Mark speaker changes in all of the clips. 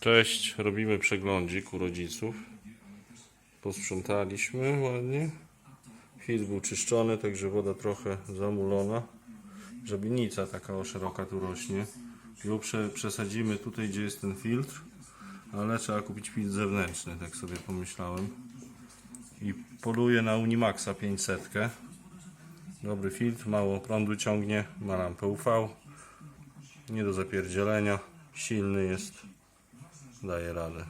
Speaker 1: Cześć, robimy przeglądzik u rodziców. Posprzątaliśmy ładnie. Filtr był czyszczony, także woda trochę zamulona. Żabienica taka o szeroka tu rośnie. Ją prze, przesadzimy tutaj, gdzie jest ten filtr, ale trzeba kupić filtr zewnętrzny, tak sobie pomyślałem. I poluję na Unimaxa 500. Dobry filtr, mało prądu ciągnie, ma lampę UV. Nie do zapierdzielenia, silny jest daje radę.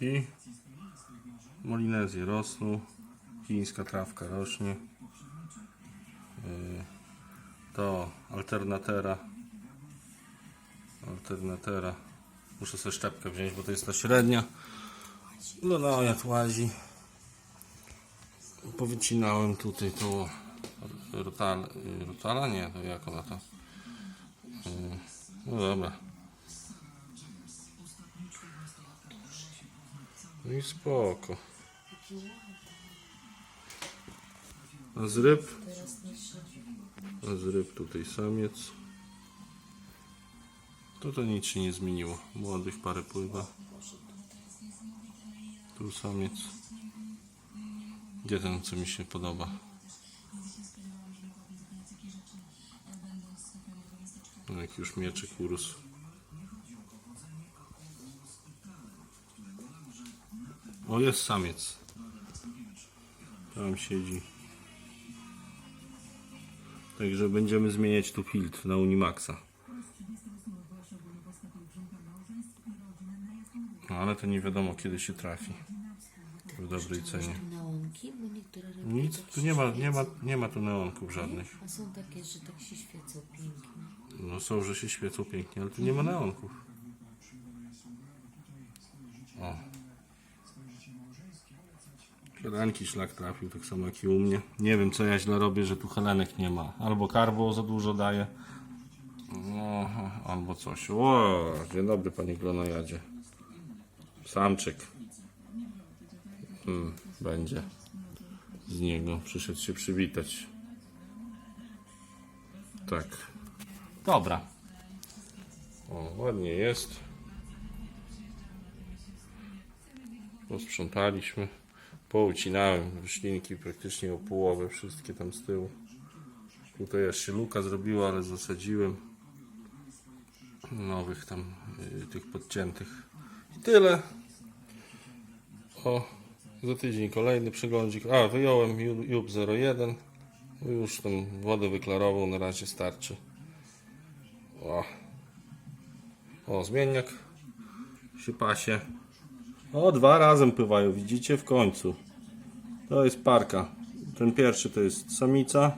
Speaker 1: I molinezje rosną, chińska trawka rośnie. Yy, To alternatera. Alternatera. Muszę sobie szczepkę wziąć, bo to jest ta średnia. No no, jak łazi. Powycinałem tutaj to rotal, rotala? Nie, to jak ona to? Yy, No dobra. No i spoko. A z ryb? A z ryb tutaj samiec. To to nic się nie zmieniło. Młodych parę pływa. Tu samiec. Gdzie ten, co mi się podoba? No, Jak już mieczyk urósł. O, jest samiec. Tam siedzi. Także będziemy zmieniać tu filtr na Unimaxa. No, ale to nie wiadomo kiedy się trafi. W dobrej cenie. Nic, tu nie ma, nie ma, nie ma tu neonków żadnych.
Speaker 2: A są takie, że tak się świecą pięknie.
Speaker 1: No są, że się świecą pięknie, ale tu nie ma neonków. O. Kieranki szlak trafił, tak samo jak i u mnie. Nie wiem co ja źle robię, że tu helenek nie ma. Albo karbo za dużo daje. No, albo coś. O, dzień dobry panie Glonojadzie. Samczyk. Hmm, będzie z niego. Przyszedł się przywitać. Tak. Dobra. O, ładnie jest. Posprzątaliśmy. Poucinałem roślinki praktycznie o połowę, wszystkie tam z tyłu. Tutaj się luka zrobiła, ale zasadziłem nowych tam y, tych podciętych. I tyle. O, za tydzień kolejny przeglądzik. A, wyjąłem Ju- Jub 01. Już tam wodę wyklarową, na razie starczy. O, o zmiennik się pasie. O, dwa razem pływają, widzicie? W końcu. To jest parka. Ten pierwszy to jest samica,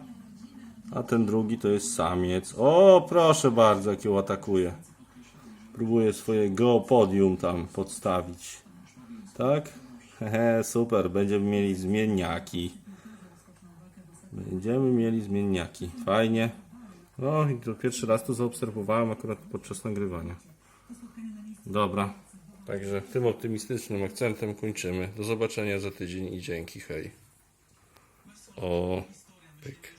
Speaker 1: a ten drugi to jest samiec. O, proszę bardzo, jak ją atakuje. Próbuję swoje geopodium tam podstawić. Tak? Hehe, super. Będziemy mieli zmienniaki. Będziemy mieli zmienniaki. Fajnie. No i to pierwszy raz to zaobserwowałem akurat podczas nagrywania. Dobra. Także tym optymistycznym akcentem kończymy. Do zobaczenia za tydzień i dzięki. Hej. O, pyk.